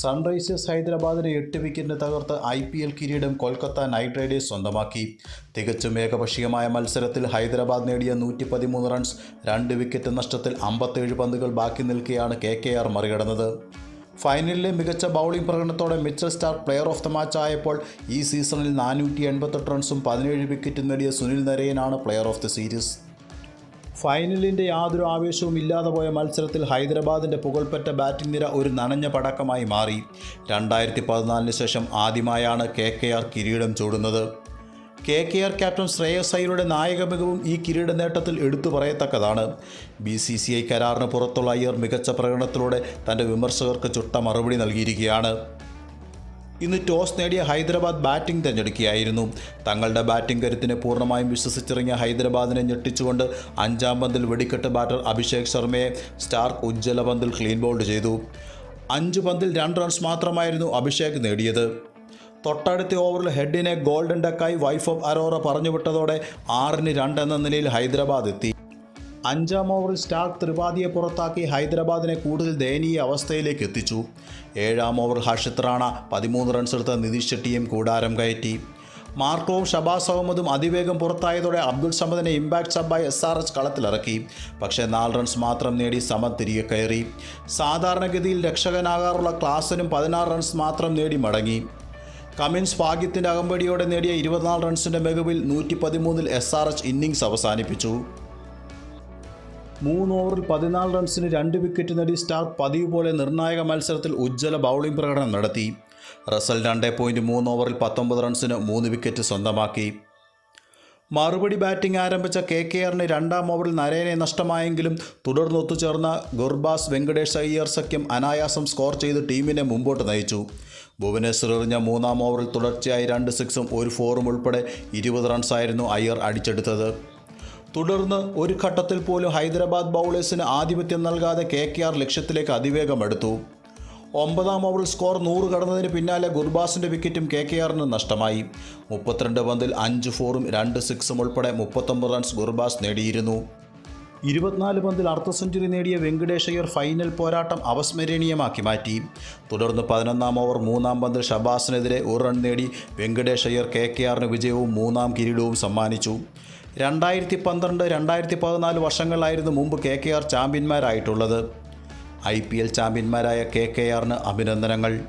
Sunrisers ഹൈദരാബാദിനെ എട്ട് വിക്കറ്റിന് തകർത്ത് ഐ പി എൽ കിരീടം കൊൽക്കത്ത നൈറ്റ് റൈഡേഴ്സ് സ്വന്തമാക്കി. തികച്ചും ഏകപക്ഷീയമായ മത്സരത്തിൽ ഹൈദരാബാദ് നേടിയ നൂറ്റി പതിമൂന്ന് റൺസ് രണ്ട് വിക്കറ്റ് നഷ്ടത്തിൽ അമ്പത്തേഴ് പന്തുകൾ ബാക്കി നിൽക്കെയാണ് കെ കെ ആർ മറികടന്നത്. ഫൈനലിലെ മികച്ച bowling പ്രകടനത്തോടെ Mitchell Starc player of the match ആയപ്പോൾ ഈ സീസണിൽ നാനൂറ്റി എൺപത്തെട്ട് റൺസും പതിനേഴ് വിക്കറ്റും നേടിയ സുനിൽ നരയനാണ് പ്ലെയർ ഓഫ് ദി സീരീസ്. ഫൈനലിന്റെ യാതൊരു ആവേശവും ഇല്ലാതെ പോയ മത്സരത്തിൽ ഹൈദരാബാദിന്റെ പുകൾപ്പെട്ട ബാറ്റിംഗ് നിര ഒരു നനഞ്ഞ പടക്കമായി മാറി. രണ്ടായിരത്തി പതിനാലിന് ശേഷം ആദ്യമായാണ് കെ കെ ആർ കിരീടം ചൂടുന്നത്. K K R captain Shreyas അയ്യരുടെ നായക മികവും ഈ കിരീട നേട്ടത്തിൽ എടുത്തു പറയത്തക്കതാണ്. ബി സി സി ഐ കരാറിന് പുറത്തുള്ള അയ്യർ മികച്ച പ്രകടനത്തിലൂടെ തന്റെ വിമർശകർക്ക് ചുട്ട മറുപടി നൽകിയിരിക്കുകയാണ്. ഇന്ന് ടോസ് നേടിയ ഹൈദരാബാദ് ബാറ്റിംഗ് തിരഞ്ഞെടുക്കുകയായിരുന്നു. തങ്ങളുടെ ബാറ്റിംഗ് കരുത്തിനെ പൂർണമായും വിശ്വസിച്ചിറങ്ങിയ ഹൈദരാബാദിനെ ഞെട്ടിച്ചുകൊണ്ട് അഞ്ചാം പന്തിൽ വെടിക്കെട്ട് ബാറ്റർ അഭിഷേക് ശർമ്മയെ സ്റ്റാർക്ക് ഉജ്ജ്വല പന്തിൽ ക്ലീൻ ബോൾഡ് ചെയ്തു. അഞ്ച് പന്തിൽ രണ്ട് റൺസ് മാത്രമായിരുന്നു അഭിഷേക് നേടിയത്. തൊട്ടടുത്ത ഓവറിൽ ഹെഡിനെ ഗോൾഡൻ ഡക്കായി വൈഫ് ഓഫ് അരോറ പറഞ്ഞുവിട്ടതോടെ ആറിന് രണ്ട് എന്ന നിലയിൽ ഹൈദരാബാദ് എത്തി. അഞ്ചാം ഓവറിൽ സ്റ്റാർക്ക് ത്രിപാഠിയെ പുറത്താക്കി ഹൈദരാബാദിനെ കൂടുതൽ ദയനീയ അവസ്ഥയിലേക്ക് എത്തിച്ചു. ഏഴാം ഓവർ ഹർഷിത് റാണ പതിമൂന്ന് റൺസ് എടുത്ത നിതീഷ് ഷെട്ടിയും കൂടാരം കയറ്റി. മാർക്കോവും ഷബാസ് അഹമ്മദും അതിവേഗം പുറത്തായതോടെ അബ്ദുൾ സമദിനെ ഇമ്പാക്ട് സബായി എസ് ആർ എച്ച് കളത്തിലിറക്കി പക്ഷേ നാല് റൺസ് മാത്രം നേടി സമദ് തിരികെ കയറി. സാധാരണഗതിയിൽ രക്ഷകനാകാറുള്ള ക്ലാസനും പതിനാറ് റൺസ് മാത്രം നേടി മടങ്ങി. കമിൻസ് ഭാഗ്യത്തിന്റെ അകമ്പടിയോടെ നേടിയ ഇരുപത്തിനാല് റൺസിന്റെ മികവിൽ നൂറ്റി പതിമൂന്നിൽ എസ് ആർ എച്ച് ഇന്നിങ്സ് അവസാനിപ്പിച്ചു. മൂന്ന് ഓവറിൽ പതിനാല് റൺസിന് രണ്ട് വിക്കറ്റ് നേടി സ്റ്റാർ പതിവ് പോലെ നിർണായക മത്സരത്തിൽ ഉജ്ജ്വല ബൗളിംഗ് പ്രകടനം നടത്തി. റസൽ രണ്ട് പോയിന്റ് മൂന്ന് ഓവറിൽ പത്തൊമ്പത് റൺസിന് മൂന്ന് വിക്കറ്റ് സ്വന്തമാക്കി. മറുപടി ബാറ്റിംഗ് ആരംഭിച്ച കെ കെ ആറിന് രണ്ടാം ഓവറിൽ നരേനെ നഷ്ടമായെങ്കിലും തുടർന്ന് ഒത്തുചേർന്ന ഗുർബാസ് വെങ്കടേഷ് അയ്യർ സഖ്യം അനായാസം സ്കോർ ചെയ്ത് ടീമിനെ മുമ്പോട്ട് നയിച്ചു. ഭുവനേശ്വർ എറിഞ്ഞ മൂന്നാം ഓവറിൽ തുടർച്ചയായി രണ്ട് സിക്സും ഒരു ഫോറും ഉൾപ്പെടെ ഇരുപത് റൺസായിരുന്നു അയ്യർ അടിച്ചെടുത്തത്. തുടർന്ന് ഒരു ഘട്ടത്തിൽ പോലും ഹൈദരാബാദ് ബൗളേഴ്സിന് ആധിപത്യം നൽകാതെ കെ കെ ആർ ലക്ഷ്യത്തിലേക്ക് അതിവേഗം എടുത്തു ഒമ്പതാം ഓവറിൽ സ്കോർ നൂറ് കടന്നതിന് പിന്നാലെ ഗുർബാസിന്റെ വിക്കറ്റും കെ കെ ആറിന് നഷ്ടമായി. മുപ്പത്തിരണ്ട് പന്തിൽ അഞ്ച് ഫോറും രണ്ട് സിക്സും ഉൾപ്പെടെ മുപ്പത്തൊമ്പത് റൺസ് ഗുർബാസ് നേടിയിരുന്നു. ഇരുപത്തിനാല് പന്തിൽ അർദ്ധ സെഞ്ചുറി നേടിയ വെങ്കടേഷ് ഫൈനൽ പോരാട്ടം അവസ്മരണീയമാക്കി മാറ്റി. തുടർന്ന് പതിനൊന്നാം ഓവർ മൂന്നാം പന്തിൽ ഷബാസിനെതിരെ ഒരു റൺ നേടി വെങ്കടേഷ് കെ കെ ആറിന് വിജയവും മൂന്നാം കിരീടവും സമ്മാനിച്ചു. രണ്ടായിരത്തി പന്ത്രണ്ട് രണ്ടായിരത്തി പതിനാല് വർഷങ്ങളിലായിരുന്നു മുമ്പ് കെ കെ ആർ ചാമ്പ്യന്മാരായിട്ടുള്ളത്. ഐ പി എൽ ചാമ്പ്യന്മാരായ കെ കെ ആറിന് അഭിനന്ദനങ്ങൾ.